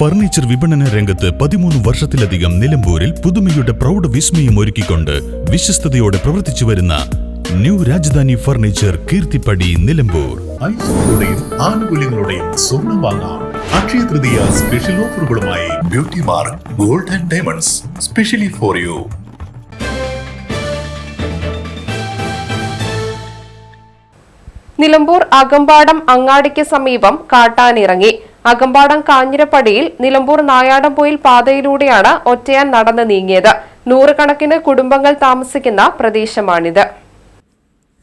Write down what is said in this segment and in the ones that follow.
Furniture വിപണന രംഗത്ത് പതിമൂന്ന് വർഷത്തിലധികം നിലമ്പൂരിൽ പുതുമയുടെ പ്രൗഢ വിസ്മയം ഒരുക്കിക്കൊണ്ട് വിശ്വസ്തയോടെ പ്രവർത്തിച്ചു വരുന്ന ന്യൂ രാജധാനി ഫർണിച്ചർ കീർത്തിപ്പടി നിലമ്പൂർ. ഐസുകളുടെയും ആനുകൂല്യങ്ങളുടെയും സ്വർണം വാങ്ങാം. Akshaya Tritiya special ഓഫറുകളുമായി beauty mark gold and diamonds specially for you Nilambur Akambadam അങ്ങാടിക്ക് സമീപം കാട്ടാനിറങ്ങി. അകമ്പാടം കാഞ്ഞിരപ്പടിയിൽ നിലമ്പൂർ നായാടംപൊയിൽ പാതയിലൂടെയാണ് ഒറ്റയാൻ നടന്നു നീങ്ങിയത്. നൂറുകണക്കിന് കുടുംബങ്ങൾ താമസിക്കുന്ന പ്രദേശമാണിത്.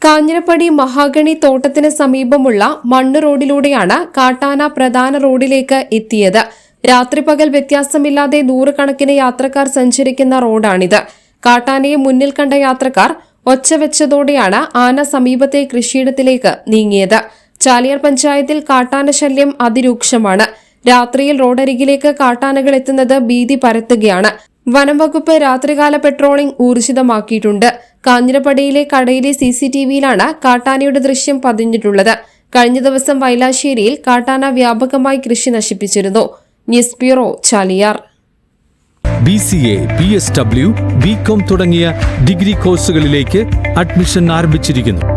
കാഞ്ഞിരപ്പടി മഹാഗണി തോട്ടത്തിന് സമീപമുള്ള മണ്ണ് റോഡിലൂടെയാണ് കാട്ടാന പ്രധാന റോഡിലേക്ക് എത്തിയത്. രാത്രി പകൽ വ്യത്യാസമില്ലാതെ നൂറുകണക്കിന് യാത്രക്കാർ സഞ്ചരിക്കുന്ന റോഡാണിത്. കാട്ടാനയെ മുന്നിൽ കണ്ട യാത്രക്കാർ ഒച്ച വെച്ചതോടെയാണ് ആന സമീപത്തെ കൃഷിയിടത്തിലേക്ക് നീങ്ങിയത്. ചാലിയാർ പഞ്ചായത്തിൽ കാട്ടാന ശല്യം അതിരൂക്ഷമാണ്. രാത്രിയിൽ റോഡരികിലേക്ക് കാട്ടാനകൾ എത്തുന്നത് ഭീതി പരത്തുകയാണ്. വനം വകുപ്പ് രാത്രികാല പെട്രോളിംഗ് ഊർജിതമാക്കിയിട്ടുണ്ട്. കാഞ്ഞിരപ്പടിയിലെ കടയിലെ സി സി ടി വിയിലാണ് കാട്ടാനയുടെ ദൃശ്യം പതിഞ്ഞിട്ടുള്ളത്. കഴിഞ്ഞ ദിവസം വൈലാശ്ശേരിയിൽ കാട്ടാന വ്യാപകമായി കൃഷി നശിപ്പിച്ചിരുന്നു. News bureau Chaliyar. B C A B S W B com തുടങ്ങിയ ഡിഗ്രി കോഴ്സുകളിലേക്ക് അഡ്മിഷൻ ആരംഭിച്ചിരിക്കുന്നു.